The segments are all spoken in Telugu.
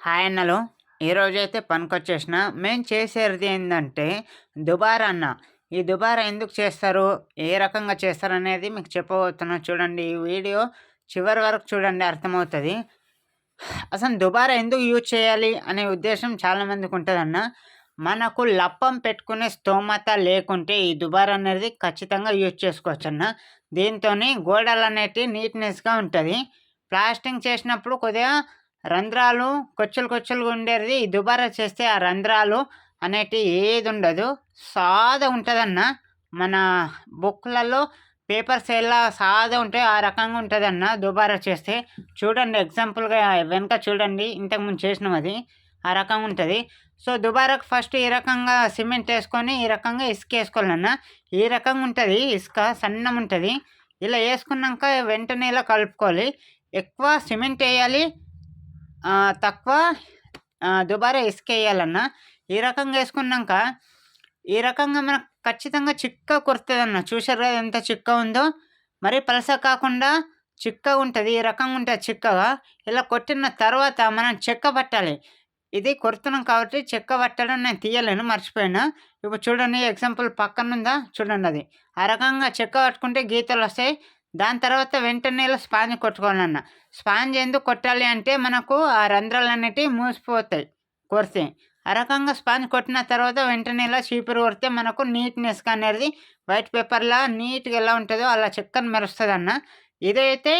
హాయ్ అన్నలు. ఈరోజైతే పనికొచ్చేసిన. మేము చేసేది ఏంటంటే దుబారా అన్న. ఈ దుబారా ఎందుకు చేస్తారు? ఏ రకంగా చేస్తారు అనేది మీకు చెప్పబోతున్నా చూడండి. ఈ వీడియో చివరి వరకు చూడండి అర్థమవుతుంది. అసలు దుబారా ఎందుకు యూజ్ చేయాలి అనే ఉద్దేశం చాలామందికి ఉంటుందన్న మనకు లప్పం పెట్టుకునే స్తోమత లేకుంటే ఈ దుబారా అనేది ఖచ్చితంగా యూజ్ చేసుకోవచ్చు అన్న. దీంతో గోడలు అనేటివి నీట్నెస్గా ఉంటుంది. ప్లాస్టింగ్ చేసినప్పుడు కొద్దిగా రంధ్రాలు కొచ్చులు కొచ్చులుగా ఉండేది. దుబారా చేస్తే ఆ రంధ్రాలు అనేటివి ఏది ఉండదు. సాదా ఉంటుందన్న. మన బుక్లలో పేపర్స్ ఎలా సాదా ఉంటే ఆ రకంగా ఉంటుందన్న దుబారా చేస్తే. చూడండి ఎగ్జాంపుల్గా వెనక చూడండి. ఇంతకుముందు చేసినాం అది. ఆ రకంగా ఉంటుంది. సో దుబారాకు ఫస్ట్ ఈ రకంగా సిమెంట్ వేసుకొని ఈ రకంగా ఇసుక వేసుకోవాలన్న. ఈ రకంగా ఉంటుంది. ఇసుక సన్నం ఉంటుంది. ఇలా వేసుకున్నాక వెంటనే ఇలా కలుపుకోవాలి. ఎక్కువ సిమెంట్ వేయాలి. తక్కువ దుబారా ఇసుక ఈ రకంగా వేసుకున్నాక ఈ రకంగా మనకు ఖచ్చితంగా చిక్క కొడుతుంది అన్న చూసారు కదా ఎంత చిక్క ఉందో? మరి పలస కాకుండా చిక్కగా ఉంటుంది. ఈ రకంగా ఉంటుంది చిక్కగా. ఇలా కొట్టిన తర్వాత మనం చెక్క పట్టాలి. ఇది కొడుతున్నాం కాబట్టి చెక్క పట్టడం నేను తీయలేను మర్చిపోయినా. ఇప్పుడు చూడండి ఎగ్జాంపుల్ పక్కన ఉందా చూడండి అది. ఆ రకంగా చెక్క పట్టుకుంటే గీతలు వస్తాయి. దాని తర్వాత వెంటనే స్పాంజ్ కొట్టుకోవాలన్న. స్పాంజ్ ఎందుకు కొట్టాలి అంటే మనకు ఆ రంధ్రాలు అనేటివి మూసిపోతాయి కొరితే. ఆ రకంగా స్పాంజ్ కొట్టిన తర్వాత వెంటనే ఇలా చీపురు కొడితే మనకు నీట్నెస్ అనేది వైట్ పేపర్లా నీట్గా ఎలా ఉంటుందో అలా చెక్కని మెరుస్తుంది అన్న ఇదైతే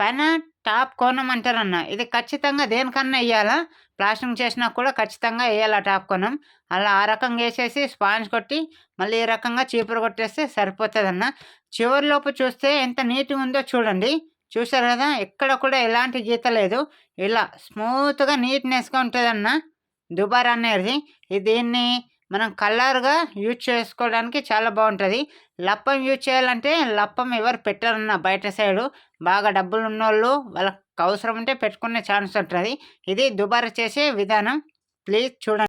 పైన టాప్ కోణం అంటారన్న ఇది ఖచ్చితంగా దేనికన్నా వేయాలా ప్లాస్టింగ్ చేసినా కూడా ఖచ్చితంగా వేయాలి టాప్ కోణం అలా ఆ రకంగా వేసేసి స్పాంజ్ కొట్టి మళ్ళీ ఈ రకంగా చీపురు కొట్టేస్తే సరిపోతుందన్న. చివరిలోపు చూస్తే ఎంత నీట్గా ఉందో చూడండి. చూసారు కదా? ఎక్కడ కూడా ఎలాంటి గీత లేదు. ఇలా స్మూత్గా నీట్నెస్గా ఉంటుందన్న దుబారా అనేది. దీన్ని మనం కలర్గా యూజ్ చేసుకోవడానికి చాలా బాగుంటుంది. లప్పం యూజ్ చేయాలంటే లప్పం ఎవరు పెట్టారన్న బయట సైడు. బాగా డబ్బులు ఉన్నోళ్ళు వాళ్ళకి అవసరం ఉంటే పెట్టుకునే ఛాన్స్ ఉంటుంది. ఇది దుబారా చేసే విధానం. ప్లీజ్ చూడండి.